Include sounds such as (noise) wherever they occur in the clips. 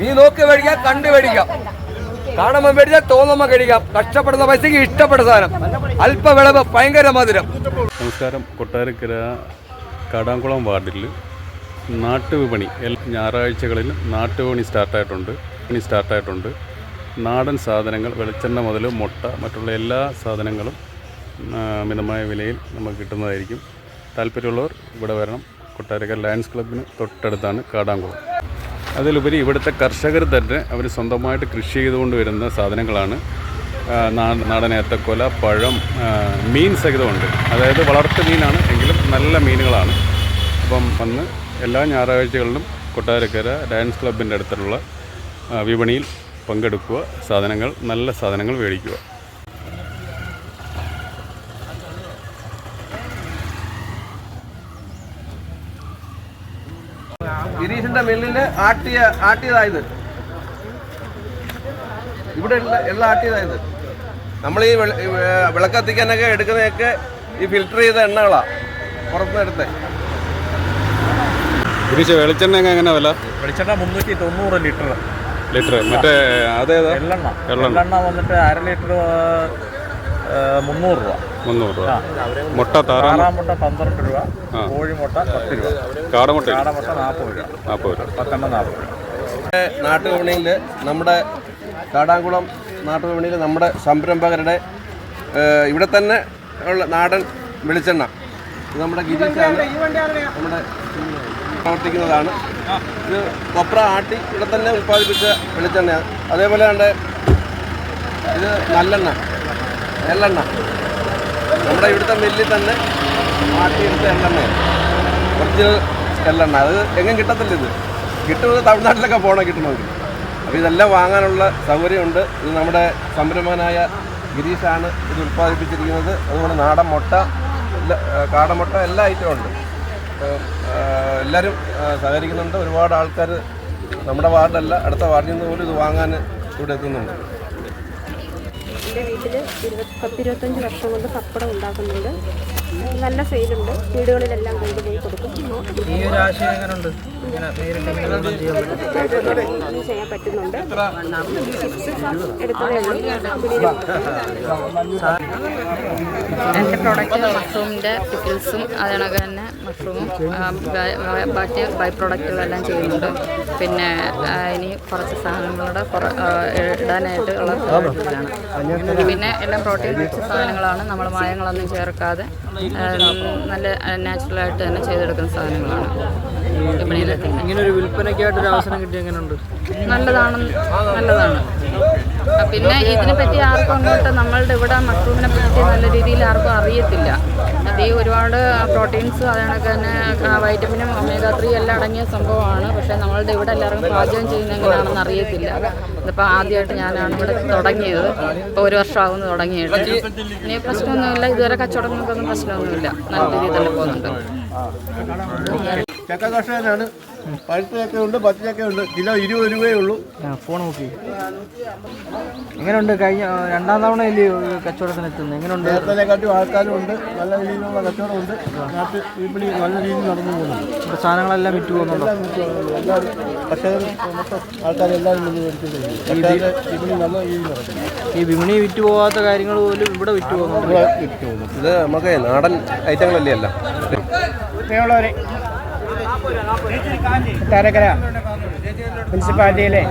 നീ നോക്കി മേടിക്കാം കണ്ട് മേടിക്കാം. കാണുമ്പോൾ മേടിച്ചാൽ തോന്നുമ്പോൾ കഴിക്കാം കഷ്ടപ്പെടുന്ന പൈസക്ക് ഇഷ്ടപ്പെട്ട സാധനം. അല്പ വിളവ് ഭയങ്കര മധുരം. നമസ്കാരം. കൊട്ടാരക്കര കടാംകുളം വാർഡിൽ നാട്ടുവിപണി ഞായറാഴ്ചകളിൽ നാട്ടുവിപണി സ്റ്റാർട്ടായിട്ടുണ്ട്. വിപണി സ്റ്റാർട്ടായിട്ടുണ്ട്. നാടൻ സാധനങ്ങൾ വെളിച്ചെണ്ണ മുതൽ മുട്ട മറ്റുള്ള എല്ലാ സാധനങ്ങളും മിതമായ വിലയിൽ നമുക്ക് കിട്ടുന്നതായിരിക്കും. താല്പര്യമുള്ളവർ ഇവിടെ വരണം. കൊട്ടാരക്കര ലയൺസ് ക്ലബിന് തൊട്ടടുത്താണ് കാടാംകുളം. അതിലുപരി ഇവിടുത്തെ കർഷകർ തന്നെ അവർ സ്വന്തമായിട്ട് കൃഷി ചെയ്തുകൊണ്ട് വരുന്ന സാധനങ്ങളാണ്. നാടൻ ഏത്തക്കൊല പഴം മീൻ സഹിതമുണ്ട്. അതായത് വളർത്തു മീനാണ് എങ്കിലും നല്ല മീനുകളാണ്. അപ്പം വന്ന് എല്ലാ ഞായറാഴ്ചകളിലും കൊട്ടാരക്കര ഡാൻസ് ക്ലബിന്റെ അടുത്തുള്ള വിപണിയിൽ പങ്കെടുക്കുക സാധനങ്ങൾ നല്ല സാധനങ്ങൾ മേടിക്കുക. ഗിരീഷിന്റെ മില്ലിൽ ആട്ടിയ ആട്ടിയതായത്. ഇവിടെ എല്ലാം ആട്ടിയതായത്. നമ്മൾ ഈ വിളക്കത്തിക്കാനൊക്കെ എടുക്കുന്നതൊക്കെ ഈ ഫിൽറ്റർ ചെയ്ത എണ്ണകളാ പുറത്തുനിന്ന് എടുത്തേ. ഗിരീഷ് വെളിച്ചെണ്ണ എങ്ങനെ വില? വെളിച്ചെണ്ണ മുന്നൂറ്റി തൊണ്ണൂറ് ലിറ്റർ ലിറ്റർ മറ്റേ അതേതാ? എള്ളെണ്ണ. എള്ളെണ്ണ. വന്നിട്ട് അര ലിറ്റർ മുന്നൂറ് രൂപ. മുന്നൂറ് രൂപ. മുട്ട താറാമ താറാമുട്ട പന്ത്രണ്ട് രൂപ കോഴിമുട്ട പത്ത് രൂപ. കാടമുട്ട കാടമുട്ട നാൽപ്പത് രൂപ. നാൽപ്പത് രൂപ. പത്തെണ്ണം നാൽപ്പത് രൂപ. നാട്ടുവിപണിയിൽ നമ്മുടെ കാടാംകുളം നാട്ടുവിപണിയിൽ നമ്മുടെ സംരംഭകരുടെ ഇവിടെ തന്നെ ഉള്ള നാടൻ വെളിച്ചെണ്ണ. ഇത് നമ്മുടെ ഗിരീഷാണ് നമ്മുടെ പ്രവർത്തിക്കുന്നതാണ്. ഇത് കൊപ്ര ആട്ടി ഇവിടെ തന്നെ ഉൽപ്പാദിപ്പിച്ച വെളിച്ചെണ്ണയാണ്. അതേപോലെ കണ്ട് ഇത് നല്ലെണ്ണ. എള്ളെണ്ണ നമ്മുടെ ഇവിടുത്തെ മില്ലിൽ തന്നെ മാറ്റിയെടുത്ത എല്ലെണ്ണ ഒറിജിനൽ എള്ളെണ്ണ അത് എങ്ങും കിട്ടത്തില്ല ഇത്. കിട്ടുന്നത് തമിഴ്നാട്ടിലൊക്കെ പോകണം കിട്ടണമെങ്കിൽ അപ്പോൾ ഇതെല്ലാം വാങ്ങാനുള്ള സൗകര്യമുണ്ട്. ഇത് നമ്മുടെ സംരംഭകനായ ഗിരീഷാണ് ഇത് ഉൽപ്പാദിപ്പിച്ചിരിക്കുന്നത്. അതുപോലെ നാടൻ മുട്ട ആ, കാടമുട്ട എല്ലാ ഐറ്റവും ഉണ്ട്. എല്ലാവരും സഹകരിക്കുന്നുണ്ട്. ഒരുപാട് ആൾക്കാർ നമ്മുടെ വാർഡല്ല അടുത്ത വാർഡിൽ നിന്ന് പോലും ഇത് വാങ്ങാൻ ഇവിടെ എത്തുന്നുണ്ട്. എന്റെ വീട്ടിൽ ഇരുപത് പത്തിരുപത്തഞ്ച് വർഷം കൊണ്ട് പപ്പടം ഉണ്ടാക്കുന്നുണ്ട്. നല്ല സെയിലുണ്ട്. വീടുകളിലെല്ലാം കൊണ്ടുപോയി കൊടുക്കും. ചെയ്യാൻ പറ്റുന്നുണ്ട്. എന്റെ പ്രോഡക്റ്റ് മഷ്റൂമിന്റെ പിക്കിൾസും അതിനൊക്കെ തന്നെ മഷ്റൂമും ബാക്കി ബൈ പ്രോഡക്റ്റുകളെല്ലാം ചെയ്യുന്നുണ്ട്. പിന്നെ ഇനി കുറച്ച് സാധനങ്ങളുടെ ഇടാനായിട്ട് ഉള്ള പ്രോഡക്റ്റുകളാണ് പിന്നെ എല്ലാം പ്രോട്ടീൻ സാധനങ്ങളാണ്. നമ്മൾ മായങ്ങളൊന്നും ചേർക്കാതെ നല്ല നാച്ചുറലായിട്ട് തന്നെ ചെയ്തെടുക്കുന്ന സാധനങ്ങളാണ്. നല്ലതാണെന്ന് ഇങ്ങനെ ഒരു വിൽപ്പനയ്ക്കായിട്ട് ഒരു അവസരം കിട്ടി എങ്ങനെയുണ്ട് നല്ലതാണ്. നല്ലതാണ് പിന്നെ ഇതിനെ പറ്റി ആർക്കും അങ്ങോട്ട് നമ്മളുടെ ഇവിടെ മഷ്റൂമിനെ പറ്റി നല്ല രീതിയിൽ ആർക്കും അറിയത്തില്ല. ഈ ഒരുപാട് പ്രോട്ടീൻസ് അതിനൊക്കെ തന്നെ വൈറ്റമിനും ഒമേഗ ത്രീ എല്ലാം അടങ്ങിയ സംഭവമാണ്. പക്ഷേ നമ്മളുടെ ഇവിടെ എല്ലാവർക്കും പാചകം എങ്ങനെയാണെന്ന് അറിയത്തില്ല. ഇതിപ്പോൾ ആദ്യമായിട്ട് ഞാനാണ് ഇവിടെ തുടങ്ങിയത്. ഇപ്പോൾ ഒരു വർഷമാകുന്നു തുടങ്ങിയിട്ട്. ഇനി പ്രശ്നമൊന്നുമില്ല. ഇതുവരെ കച്ചവടങ്ങൾക്കൊന്നും പ്രശ്നമൊന്നുമില്ല. നല്ല രീതിയിൽ തന്നെ പോകുന്നുണ്ട്. ചക്ക പഴുത്ത ചക്ക ഉണ്ട് പച്ചയൊക്കെ ചക്ക ഉണ്ട് കിലോ ഇരുപത് രൂപയേ ഉള്ളൂ. ഫോൺ നോക്കി. എങ്ങനെയുണ്ട്? കഴിഞ്ഞ രണ്ടാം തവണ അല്ലേ കച്ചവടത്തിന് എത്തുന്നത്? എങ്ങനെയുണ്ട്? നേരത്തേക്കാട്ടും ആൾക്കാരും ഉണ്ട്. നല്ല രീതിയിലുള്ള കച്ചവടമുണ്ട് നാട്ട് വിപണി നല്ല രീതിയിൽ നടന്നു പോകുന്നു. സാധനങ്ങളെല്ലാം വിറ്റ് പോകുന്നുണ്ടോ? എല്ലാവരും കർഷകർ മൊത്തം ആൾക്കാരെല്ലാവരും നിന്ന് മേടിച്ചിട്ടുണ്ട് നല്ല രീതിയിൽ നടക്കുന്നു. ഈ വിപണി വിറ്റ് പോകാത്ത കാര്യങ്ങൾ പോലും ഇവിടെ വിറ്റ് പോകുന്നുണ്ട്? വിറ്റ് പോകുന്നു. ഇത് നമുക്ക് നാടൻ ഐറ്റങ്ങളല്ലേ അല്ല കൊട്ടാരക്കര മുനിസിപ്പാലിറ്റിയിലെ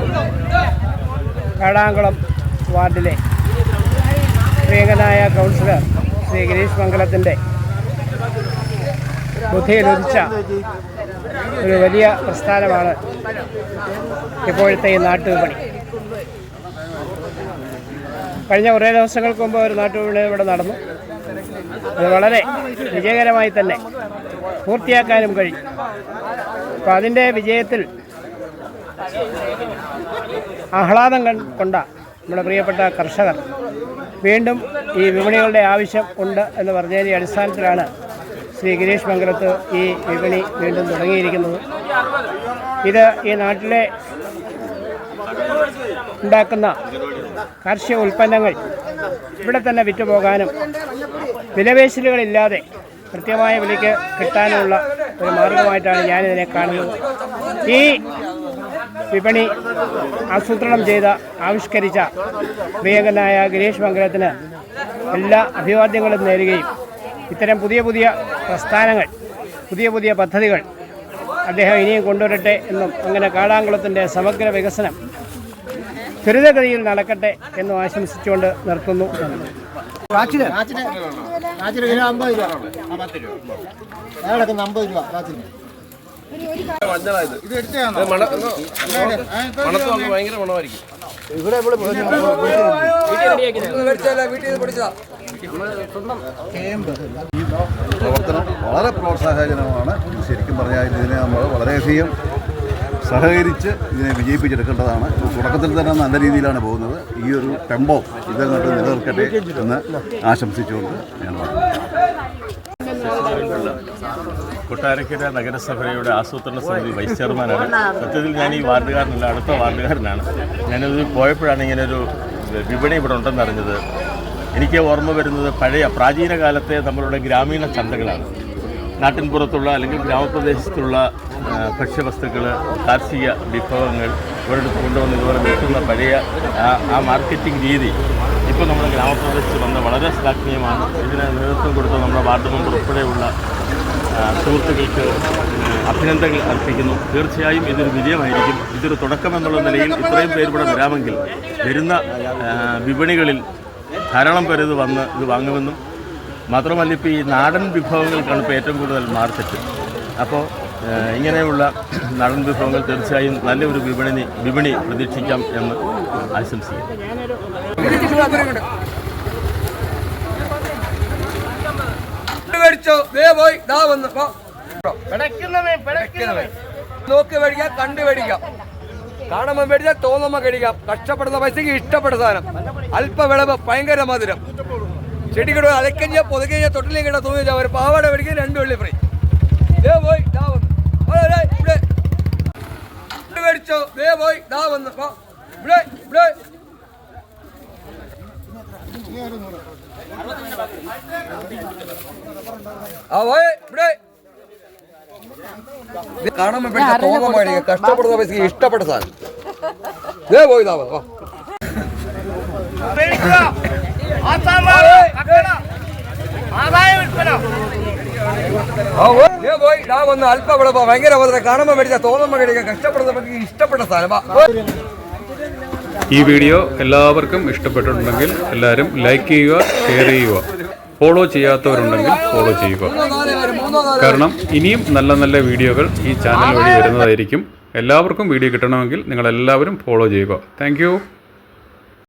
കാടാംകുളം വാർഡിലെ പ്രിയങ്കനായ കൗൺസിലർ ശ്രീ ഗിരീഷ് മംഗലത്തിന്റെ ബുദ്ധിയിലുദിച്ച ഒരു വലിയ പ്രസ്ഥാനമാണ് ഇപ്പോഴത്തെ ഈ നാട്ടുവിപണി കഴിഞ്ഞ കുറേ ദിവസങ്ങൾക്ക് മുമ്പ് ഒരു നാട്ടുവിപണി ഇവിടെ നടന്നു. അത് വളരെ വിജയകരമായി തന്നെ പൂർത്തിയാക്കാനും കഴിയും. അപ്പോൾ അതിന്റെ വിജയത്തിൽ ആഹ്ലാദം കൊണ്ട നമ്മുടെ പ്രിയപ്പെട്ട കർഷകർ വീണ്ടും ഈ വിപണികളുടെ ആവശ്യം ഉണ്ട് എന്ന് പറഞ്ഞതിന്റെ അടിസ്ഥാനത്തിലാണ് ശ്രീ ഗിരീഷ് മംഗലത്ത് ഈ വിപണി വീണ്ടും തുടങ്ങിയിരിക്കുന്നത്. ഇത് ഈ നാട്ടിലെ ഉണ്ടാക്കുന്ന കാർഷിക ഉൽപ്പന്നങ്ങൾ ഇവിടെ തന്നെ വിറ്റുപോകാനും വിലപേശലുകളില്ലാതെ കൃത്യമായ വിലയ്ക്ക് കിട്ടാനുള്ള ഒരു മാർഗമായിട്ടാണ് ഞാനിതിനെ കാണുന്നത് ഈ വിപണി ആസൂത്രണം ചെയ്ത ആവിഷ്കരിച്ച പ്രിയങ്കനായ ഗിരീഷ് മംഗലത്തിന് എല്ലാ അഭിവാദ്യങ്ങളും നേരുകയും ഇത്തരം പുതിയ പുതിയ പ്രസ്ഥാനങ്ങൾ പുതിയ പുതിയ പദ്ധതികൾ അദ്ദേഹം ഇനിയും കൊണ്ടുവരട്ടെ എന്നും അങ്ങനെ കാടാങ്കുളത്തിന്റെ സമഗ്ര വികസനം ത്വരിതഗതിയിൽ നടക്കട്ടെ എന്നും ആശംസിച്ചുകൊണ്ട് നിർത്തുന്നു. കാച്ചിൽ കാച്ചിൽ കിലോ അമ്പത് രൂപ. അയാളൊക്കെ അമ്പത് രൂപ കാച്ചിൽ ഇവിടെ പ്രവർത്തനം വളരെ പ്രോത്സാഹജനമാണ്. ശരിക്കും പറഞ്ഞാൽ ഇതിനെ നമ്മൾ വളരെയധികം സഹകരിച്ച് ഇതിനെ വിജയിപ്പിച്ചെടുക്കേണ്ടതാണ്. തുടക്കത്തിൽ തന്നെ നല്ല രീതിയിലാണ് പോകുന്നത്. ഈ ഒരു ടെമ്പോ ഇതങ്ങോട്ട് നിലനിർത്തട്ടെ എന്ന് ആശംസിച്ചുകൊണ്ട് ഞാൻ കൊട്ടാരക്കര നഗരസഭയുടെ ആസൂത്രണ സമിതി വൈസ് ചെയർമാനാണ് സത്യത്തിൽ ഞാൻ ഈ വാർഡുകാരനല്ല അടുത്ത വാർഡുകാരനാണ്. ഞാനത് പോയപ്പോഴാണ് ഇങ്ങനൊരു വിപണി ഇവിടെ ഉണ്ടെന്നറിഞ്ഞത് എനിക്ക് ഓർമ്മ വരുന്നത് പഴയ പ്രാചീന കാലത്തെ നമ്മളുടെ ഗ്രാമീണ ചന്തകളാണ്. നാട്ടിൻപുറത്തുള്ള അല്ലെങ്കിൽ ഗ്രാമപ്രദേശത്തുള്ള ഭക്ഷ്യവസ്തുക്കൾ കാർഷിക വിഭവങ്ങൾ ഇവരുടെ കൊണ്ടുവന്ന് ഇതുപോലെ വിൽക്കുന്ന പഴയ ആ മാർക്കറ്റിംഗ് രീതി ഇപ്പോൾ നമ്മുടെ ഗ്രാമപ്രദേശത്ത് വന്ന വളരെ ശ്ലാഘനീയമാണ്. ഇതിന് നേതൃത്വം കൊടുത്ത നമ്മുടെ വാർഡ് മെമ്പർ ഉൾപ്പെടെയുള്ള സുഹൃത്തുക്കൾക്ക് അഭിനന്ദനങ്ങൾ അർപ്പിക്കുന്നു. തീർച്ചയായും ഇതൊരു വിജയമായിരിക്കും. ഇതൊരു തുടക്കം എന്നുള്ള നിലയിൽ ഇത്രയും പേര് ഇവിടെ വരാമെങ്കിൽ വരുന്ന വിപണികളിൽ ധാരാളം പേര് വന്ന് ഇത് വാങ്ങുമെന്നും മാത്രമല്ല ഇപ്പോൾ ഈ നാടൻ വിഭവങ്ങൾക്കാണ് ഇപ്പോൾ ഏറ്റവും കൂടുതൽ മാർക്കറ്റ് അപ്പോൾ ഇങ്ങനെയുള്ള (clears throat) നാടൻ വിഭവങ്ങൾ തീർച്ചയായും നല്ലൊരു വിപണി വിപണി പ്രതീക്ഷിക്കാം എന്ന് ആശംസിക്കും. നോക്കി മേടിക്കാം കണ്ടു മേടിക്കാം. കാണുമ്പോൾ മേടിച്ചാൽ തോന്നുമ്പോൾ കഴിക്കാം കഷ്ടപ്പെടുന്ന പൈസക്ക് ഇഷ്ടപ്പെട്ട സാധനം. അല്പ വിളവ് ഭയങ്കര മധുരം. ചെടിക്കട അലക്കഞ്ഞ കഴിഞ്ഞാൽ തൊട്ടിലേ കിട്ടാ തോന്നി ഒരു പാവാട മേടിക്കാൻ രണ്ട് വെള്ളി ഫ്രീ ദേ പോയി ദാ വന്ന്. ഇവിടെ. ഇവിടെ മേടിച്ചോ. ദേ പോയി ദാ വന്ന്. ഇവിടെ ഇവിടെ. ആ പോയി കാണുമ്പോൾ കഷ്ടപ്പെടുന്ന പൈസക്ക് ഇഷ്ടപ്പെട്ട സാധനം. ദേ പോയി ദാ വന്ന് വാ. ആ, പോയി. വന്ന് അല്പ വിളവ് ഭയങ്കര കാണുമ്പോൾ മേടിച്ച തോന്നുമ്പോൾ മേടിക്കാം കഷ്ടപ്പെടുന്ന പൈസക്ക് ഇഷ്ടപ്പെട്ട സ്ഥലമാ. ഈ വീഡിയോ എല്ലാവർക്കും ഇഷ്ടപ്പെട്ടിട്ടുണ്ടെങ്കിൽ എല്ലാവരും ലൈക്ക് ചെയ്യുക ഷെയർ ചെയ്യുക ഫോളോ ചെയ്യാത്തവരുണ്ടെങ്കിൽ ഫോളോ ചെയ്യുക. കാരണം ഇനിയും നല്ല നല്ല വീഡിയോകൾ ഈ ചാനൽ വഴി വരുന്നതായിരിക്കും. എല്ലാവർക്കും വീഡിയോ കിട്ടണമെങ്കിൽ നിങ്ങൾ എല്ലാവരും ഫോളോ ചെയ്യുക താങ്ക്